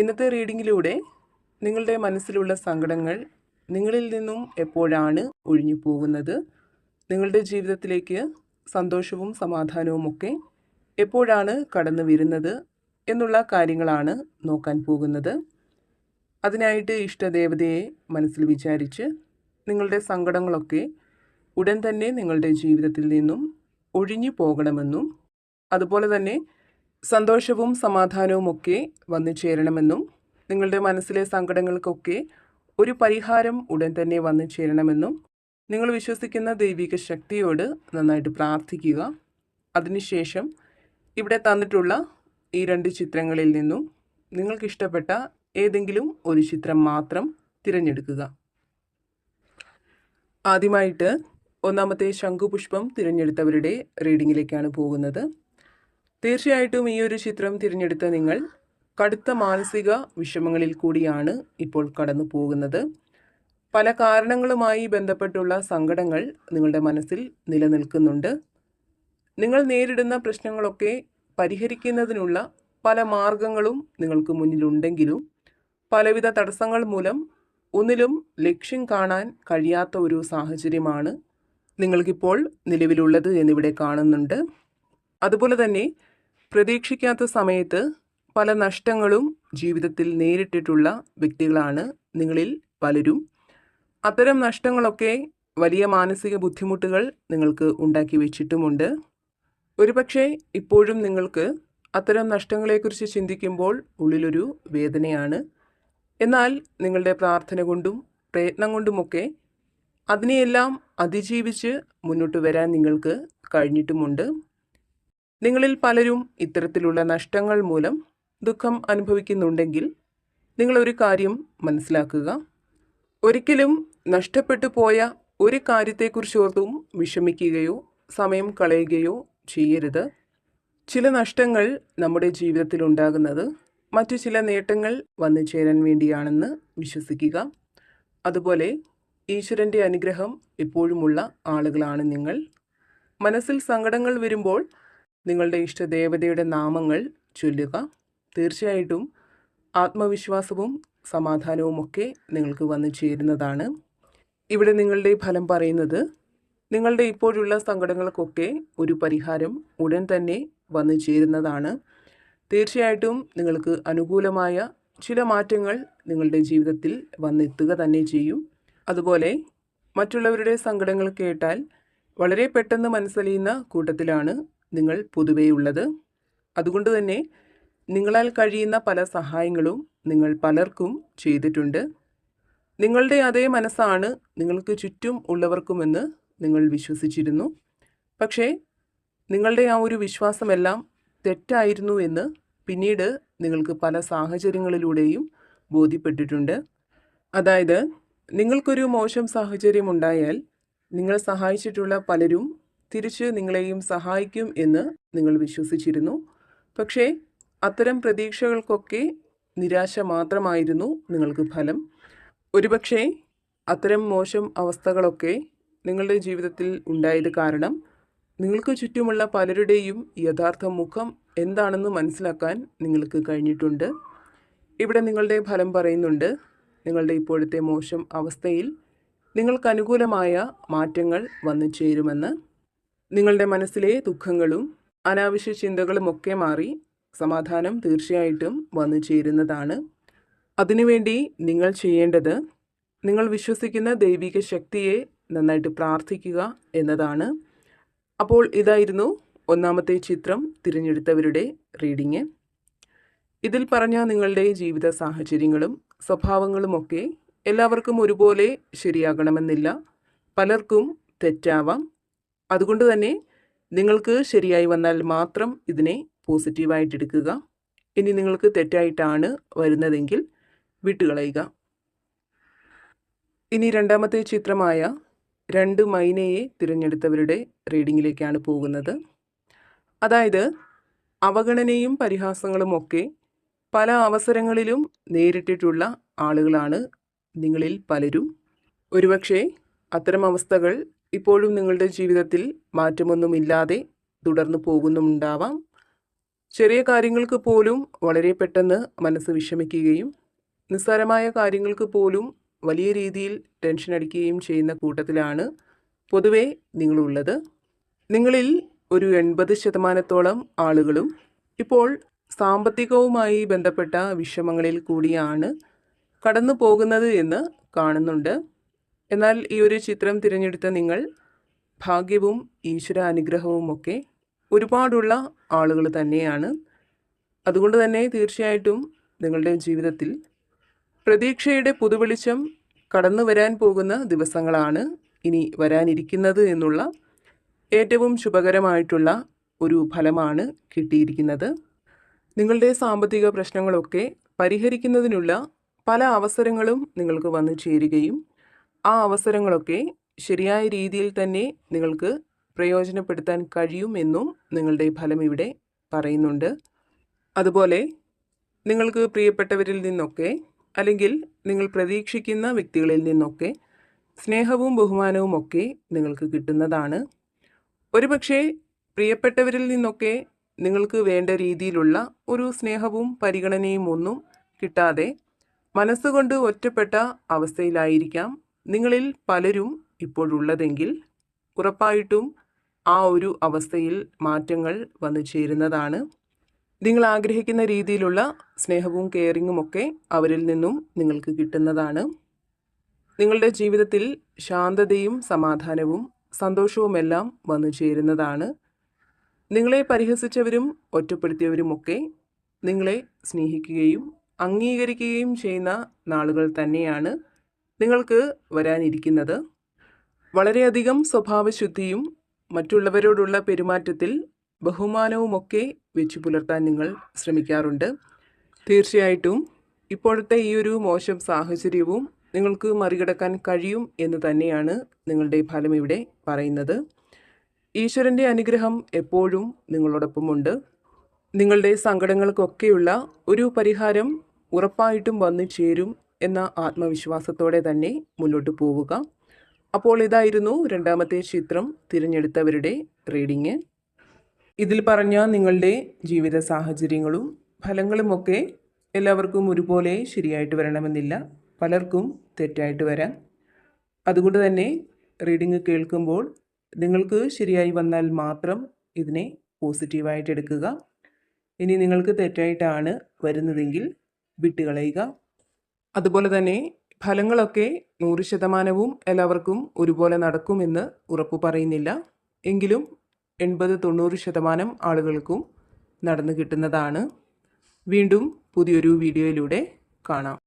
ഇന്നത്തെ റീഡിങ്ങിലൂടെ നിങ്ങളുടെ മനസ്സിലുള്ള സങ്കടങ്ങൾ നിങ്ങളിൽ നിന്നും എപ്പോഴാണ് ഒഴിഞ്ഞു പോകുന്നത്? നിങ്ങളുടെ ജീവിതത്തിലേക്ക് സന്തോഷവും സമാധാനവും ഒക്കെ എപ്പോഴാണ് കടന്നു വരുന്നത് എന്നുള്ള കാര്യങ്ങളാണ് നോക്കാൻ പോകുന്നത്. അതിനായിട്ട് ഇഷ്ടദേവതയെ മനസ്സിൽ വിചാരിച്ച് നിങ്ങളുടെ സങ്കടങ്ങളൊക്കെ ഉടൻ തന്നെ നിങ്ങളുടെ ജീവിതത്തിൽ നിന്നും ഒഴിഞ്ഞു പോകണമെന്നും അതുപോലെ തന്നെ സന്തോഷവും സമാധാനവും ഒക്കെ വന്നു ചേരണമെന്നും നിങ്ങളുടെ മനസ്സിലെ സങ്കടങ്ങൾക്കൊക്കെ ഒരു പരിഹാരം ഉടൻ തന്നെ വന്നു ചേരണമെന്നും നിങ്ങൾ വിശ്വസിക്കുന്ന ദൈവിക ശക്തിയോട് നന്നായിട്ട് പ്രാർത്ഥിക്കുക. അതിനുശേഷം ഇവിടെ തന്നിട്ടുള്ള ഈ രണ്ട് ചിത്രങ്ങളിൽ നിന്നും നിങ്ങൾക്കിഷ്ടപ്പെട്ട ഏതെങ്കിലും ഒരു ചിത്രം മാത്രം തിരഞ്ഞെടുക്കുക. ആദ്യമായിട്ട് ഒന്നാമത്തെ ശംഖുപുഷ്പം തിരഞ്ഞെടുത്തവരുടെ റീഡിങ്ങിലേക്കാണ് പോകുന്നത്. തീർച്ചയായിട്ടും ഈ ഒരു ചിത്രം തിരഞ്ഞെടുത്ത നിങ്ങൾ കടുത്ത മാനസിക വിഷമങ്ങളിൽ കൂടിയാണ് ഇപ്പോൾ കടന്നു പോകുന്നത്. പല കാരണങ്ങളുമായി ബന്ധപ്പെട്ടുള്ള സങ്കടങ്ങൾ നിങ്ങളുടെ മനസ്സിൽ നിലനിൽക്കുന്നുണ്ട്. നിങ്ങൾ നേരിടുന്ന പ്രശ്നങ്ങളൊക്കെ പരിഹരിക്കുന്നതിനുള്ള പല മാർഗങ്ങളും നിങ്ങൾക്ക് മുന്നിലുണ്ടെങ്കിലും പലവിധ തടസ്സങ്ങൾ മൂലം ഒന്നിലും ലക്ഷ്യം കാണാൻ കഴിയാത്ത ഒരു സാഹചര്യമാണ് നിങ്ങൾക്കിപ്പോൾ നിലവിലുള്ളത് എന്നിവിടെ കാണുന്നുണ്ട്. അതുപോലെ തന്നെ പ്രതീക്ഷിക്കാത്ത സമയത്ത് പല നഷ്ടങ്ങളും ജീവിതത്തിൽ നേരിട്ടിട്ടുള്ള വ്യക്തികളാണ് നിങ്ങളിൽ പലരും. അത്തരം നഷ്ടങ്ങളൊക്കെ വലിയ മാനസിക ബുദ്ധിമുട്ടുകൾ നിങ്ങൾക്ക് ഉണ്ടാക്കി വെച്ചിട്ടുമുണ്ട്. ഒരുപക്ഷെ ഇപ്പോഴും നിങ്ങൾക്ക് അത്തരം നഷ്ടങ്ങളെക്കുറിച്ച് ചിന്തിക്കുമ്പോൾ ഉള്ളിലൊരു വേദനയാണ്. എന്നാൽ നിങ്ങളുടെ പ്രാർത്ഥന കൊണ്ടും പ്രയത്നം കൊണ്ടുമൊക്കെ അതിനെയെല്ലാം അതിജീവിച്ച് മുന്നോട്ട് വരാൻ നിങ്ങൾക്ക് കഴിഞ്ഞിട്ടുമുണ്ട്. നിങ്ങളിൽ പലരും ഇത്തരത്തിലുള്ള നഷ്ടങ്ങൾ മൂലം ദുഃഖം അനുഭവിക്കുന്നുണ്ടെങ്കിൽ നിങ്ങളൊരു കാര്യം മനസ്സിലാക്കുക. ഒരിക്കലും നഷ്ടപ്പെട്ടു പോയ ഒരു കാര്യത്തെക്കുറിച്ചോർത്തും വിഷമിക്കുകയോ സമയം കളയുകയോ ചെയ്യരുത്. ചില നഷ്ടങ്ങൾ നമ്മുടെ ജീവിതത്തിൽ ഉണ്ടാകുന്നത് മറ്റു ചില നേട്ടങ്ങൾ വന്നു ചേരാൻ വേണ്ടിയാണെന്ന് വിശ്വസിക്കുക. അതുപോലെ ഈശ്വരന്റെ അനുഗ്രഹം എപ്പോഴുമുള്ള ആളുകളാണ് നിങ്ങൾ. മനസ്സിൽ സങ്കടങ്ങൾ വരുമ്പോൾ നിങ്ങളുടെ ഇഷ്ടദേവതയുടെ നാമങ്ങൾ ചൊല്ലുക. തീർച്ചയായിട്ടും ആത്മവിശ്വാസവും സമാധാനവും ഒക്കെ നിങ്ങൾക്ക് വന്നു ചേരുന്നതാണ്. ഇവിടെ നിങ്ങളുടെ ഫലം പറയുന്നത് നിങ്ങളുടെ ഇപ്പോഴുള്ള സങ്കടങ്ങൾക്കൊക്കെ ഒരു പരിഹാരം ഉടൻ തന്നെ വന്നു ചേരുന്നതാണ്. തീർച്ചയായിട്ടും നിങ്ങൾക്ക് അനുകൂലമായ ചില മാറ്റങ്ങൾ നിങ്ങളുടെ ജീവിതത്തിൽ വന്നെത്തുക തന്നെ ചെയ്യും. അതുപോലെ മറ്റുള്ളവരുടെ സങ്കടങ്ങൾ കേട്ടാൽ വളരെ പെട്ടെന്ന് മനസ്സലിയുന്ന കൂട്ടത്തിലാണ് നിങ്ങൾ പൊതുവേ ഉള്ളത്. അതുകൊണ്ട് തന്നെ നിങ്ങളാൽ കഴിയുന്ന പല സഹായങ്ങളും നിങ്ങൾ പലർക്കും ചെയ്തിട്ടുണ്ട്. നിങ്ങളുടെ അതേ മനസ്സാണ് നിങ്ങൾക്ക് ചുറ്റും ഉള്ളവർക്കുമെന്ന് നിങ്ങൾ വിശ്വസിച്ചിരുന്നു. പക്ഷേ നിങ്ങളുടെ ആ ഒരു വിശ്വാസമെല്ലാം തെറ്റായിരുന്നു എന്ന് പിന്നീട് നിങ്ങൾക്ക് പല സാഹചര്യങ്ങളിലൂടെയും ബോധ്യപ്പെട്ടിട്ടുണ്ട്. അതായത് നിങ്ങൾക്കൊരു മോശം സാഹചര്യം ഉണ്ടായാൽ നിങ്ങൾ സഹായിച്ചിട്ടുള്ള പലരും തിരിച്ച് നിങ്ങളെയും സഹായിക്കും എന്ന് നിങ്ങൾ വിശ്വസിച്ചിരുന്നു. പക്ഷേ അത്തരം പ്രതീക്ഷകൾക്കൊക്കെ നിരാശ മാത്രമായിരുന്നു നിങ്ങൾക്ക് ഫലം. ഒരുപക്ഷേ അത്തരം മോശം അവസ്ഥകളൊക്കെ നിങ്ങളുടെ ജീവിതത്തിൽ ഉണ്ടായത് കാരണം നിങ്ങൾക്ക് ചുറ്റുമുള്ള പലരുടെയും യഥാർത്ഥ മുഖം എന്താണെന്ന് മനസ്സിലാക്കാൻ നിങ്ങൾക്ക് കഴിഞ്ഞിട്ടുണ്ട്. ഇവിടെ നിങ്ങളുടെ ഫലം പറയുന്നുണ്ട് നിങ്ങളുടെ ഇപ്പോഴത്തെ മോശം അവസ്ഥയിൽ നിങ്ങൾക്ക് അനുകൂലമായ മാറ്റങ്ങൾ വന്നു ചേരുമെന്ന്. നിങ്ങളുടെ മനസ്സിലെ ദുഃഖങ്ങളും അനാവശ്യ ചിന്തകളും ഒക്കെ മാറി സമാധാനം തീർച്ചയായിട്ടും വന്നു ചേരുന്നതാണ്. അതിനുവേണ്ടി നിങ്ങൾ ചെയ്യേണ്ടത് നിങ്ങൾ വിശ്വസിക്കുന്ന ദൈവിക ശക്തിയെ നന്നായിട്ട് പ്രാർത്ഥിക്കുക എന്നതാണ്. അപ്പോൾ ഇതായിരുന്നു ഒന്നാമത്തെ ചിത്രം തിരഞ്ഞെടുത്തവരുടെ റീഡിങ്. ഇതിൽ പറഞ്ഞ നിങ്ങളുടെ ജീവിത സാഹചര്യങ്ങളും സ്വഭാവങ്ങളുമൊക്കെ എല്ലാവർക്കും ഒരുപോലെ ശരിയാകണമെന്നില്ല. പലർക്കും തെറ്റാവാം. അതുകൊണ്ട് തന്നെ നിങ്ങൾക്ക് ശരിയായി വന്നാൽ മാത്രം ഇതിനെ പോസിറ്റീവായിട്ട് എടുക്കുക. ഇനി നിങ്ങൾക്ക് തെറ്റായിട്ടാണ് വരുന്നതെങ്കിൽ വിട്ടുകളയുക. ഇനി രണ്ടാമത്തെ ചിത്രമായ രണ്ട് മൈനയെ തിരഞ്ഞെടുത്തവരുടെ റീഡിങ്ങിലേക്കാണ് പോകുന്നത്. അതായത് അവഗണനയും പരിഹാസങ്ങളും ഒക്കെ പല അവസരങ്ങളിലും നേരിട്ടിട്ടുള്ള ആളുകളാണ് നിങ്ങളിൽ പലരും. ഒരുപക്ഷെ അത്തരം അവസ്ഥകൾ ഇപ്പോഴും നിങ്ങളുടെ ജീവിതത്തിൽ മാറ്റമൊന്നുമില്ലാതെ തുടർന്നു പോകുന്നുമുണ്ടാവാം. ചെറിയ കാര്യങ്ങൾക്ക് പോലും വളരെ പെട്ടെന്ന് മനസ്സ് വിഷമിക്കുകയും നിസ്സാരമായ കാര്യങ്ങൾക്ക് പോലും വലിയ രീതിയിൽ ടെൻഷൻ അടിക്കുകയും ചെയ്യുന്ന കൂട്ടത്തിലാണ് പൊതുവേ നിങ്ങളുള്ളത്. നിങ്ങളിൽ ഒരു എൺപത് ശതമാനത്തോളം ആളുകളും ഇപ്പോൾ സാമ്പത്തികവുമായി ബന്ധപ്പെട്ട വിഷമങ്ങളിൽ കൂടിയാണ് കടന്നു പോകുന്നത് എന്ന് കാണുന്നുണ്ട്. എന്നാൽ ഈ ഒരു ചിത്രം തിരഞ്ഞെടുത്ത നിങ്ങൾ ഭാഗ്യവും ഈശ്വര അനുഗ്രഹവുമൊക്കെ ഒരുപാടുള്ള ആളുകൾ തന്നെയാണ്. അതുകൊണ്ട് തന്നെ തീർച്ചയായിട്ടും നിങ്ങളുടെ ജീവിതത്തിൽ പ്രതീക്ഷയുടെ പുതുവെളിച്ചം കടന്നു വരാൻ പോകുന്ന ദിവസങ്ങളാണ് ഇനി വരാനിരിക്കുന്നത് എന്നുള്ള ഏറ്റവും ശുഭകരമായിട്ടുള്ള ഒരു ഫലമാണ് കിട്ടിയിരിക്കുന്നത്. നിങ്ങളുടെ സാമ്പത്തിക പ്രശ്നങ്ങളൊക്കെ പരിഹരിക്കുന്നതിനുള്ള പല അവസരങ്ങളും നിങ്ങൾക്ക് വന്നു ചേരുകയും ആ അവസരങ്ങളൊക്കെ ശരിയായ രീതിയിൽ തന്നെ നിങ്ങൾക്ക് പ്രയോജനപ്പെടുത്താൻ കഴിയുമെന്നും നിങ്ങളുടെ ഫലം ഇവിടെ പറയുന്നുണ്ട്. അതുപോലെ നിങ്ങൾക്ക് പ്രിയപ്പെട്ടവരിൽ നിന്നൊക്കെ അല്ലെങ്കിൽ നിങ്ങൾ പ്രതീക്ഷിക്കുന്ന വ്യക്തികളിൽ നിന്നൊക്കെ സ്നേഹവും ബഹുമാനവും ഒക്കെ നിങ്ങൾക്ക് കിട്ടുന്നതാണ്. ഒരുപക്ഷെ പ്രിയപ്പെട്ടവരിൽ നിന്നൊക്കെ നിങ്ങൾക്ക് വേണ്ട രീതിയിലുള്ള ഒരു സ്നേഹവും പരിഗണനയും ഒന്നും കിട്ടാതെ മനസ്സുകൊണ്ട് ഒറ്റപ്പെട്ട അവസ്ഥയിലായിരിക്കാം. നിങ്ങളിൽ പലരും ഇപ്പോഴുള്ളതെങ്കിൽ ഉറപ്പായിട്ടും ആ ഒരു അവസ്ഥയിൽ മാറ്റങ്ങൾ വന്നു ചേരുന്നതാണ്. നിങ്ങൾ ആഗ്രഹിക്കുന്ന രീതിയിലുള്ള സ്നേഹവും കെയറിങ്ങും ഒക്കെ അവരിൽ നിന്നും നിങ്ങൾക്ക് കിട്ടുന്നതാണ്. നിങ്ങളുടെ ജീവിതത്തിൽ ശാന്തതയും സമാധാനവും സന്തോഷവുമെല്ലാം വന്നു ചേരുന്നതാണ്. നിങ്ങളെ പരിഹസിച്ചവരും ഒറ്റപ്പെടുത്തിയവരുമൊക്കെ നിങ്ങളെ സ്നേഹിക്കുകയും അംഗീകരിക്കുകയും ചെയ്യുന്ന നാളുകൾ തന്നെയാണ്. നിങ്ങൾക്ക് വരാനിരിക്കുന്നത് വളരെയധികം സ്വഭാവശുദ്ധിയും മറ്റുള്ളവരോടുള്ള പെരുമാറ്റത്തിൽ ബഹുമാനവുമൊക്കെ വെച്ചു പുലർത്താൻ നിങ്ങൾ ശ്രമിക്കാറുണ്ട്. തീർച്ചയായിട്ടും ഇപ്പോഴത്തെ ഈ ഒരു മോശം സാഹചര്യവും നിങ്ങൾക്ക് മറികടക്കാൻ കഴിയും എന്ന് തന്നെയാണ് നിങ്ങളുടെ ഫലം ഇവിടെ പറയുന്നത്. ഈശ്വരന്റെ അനുഗ്രഹം എപ്പോഴും നിങ്ങളോടൊപ്പമുണ്ട്. നിങ്ങളുടെ സങ്കടങ്ങൾക്കൊക്കെയുള്ള ഒരു പരിഹാരം ഉറപ്പായിട്ടും വന്നു ചേരും എന്ന ആത്മവിശ്വാസത്തോടെ തന്നെ മുന്നോട്ട് പോവുക. അപ്പോൾ ഇതായിരുന്നു രണ്ടാമത്തെ ചിത്രം തിരഞ്ഞെടുത്തവരുടെ റീഡിങ്. ഇതിൽ പറഞ്ഞ നിങ്ങളുടെ ജീവിത സാഹചര്യങ്ങളും ഫലങ്ങളുമൊക്കെ എല്ലാവർക്കും ഒരുപോലെ ശരിയായിട്ട് വരണമെന്നില്ല. പലർക്കും തെറ്റായിട്ട് വരാം. അതുകൊണ്ട് തന്നെ റീഡിങ് കേൾക്കുമ്പോൾ നിങ്ങൾക്ക് ശരിയായി വന്നാൽ മാത്രം ഇതിനെ പോസിറ്റീവായിട്ട് എടുക്കുക. ഇനി നിങ്ങൾക്ക് തെറ്റായിട്ടാണ് വരുന്നതെങ്കിൽ വിട്ടുകളയുക. അതുപോലെ തന്നെ ഫലങ്ങളൊക്കെ നൂറ് ശതമാനവും എല്ലാവർക്കും ഒരുപോലെ നടക്കുമെന്ന് ഉറപ്പു പറയുന്നില്ല. എങ്കിലും എൺപത് തൊണ്ണൂറ് ശതമാനം ആളുകൾക്കും നടന്നു കിട്ടുന്നതാണ്. വീണ്ടും പുതിയൊരു വീഡിയോയിലൂടെ കാണാം.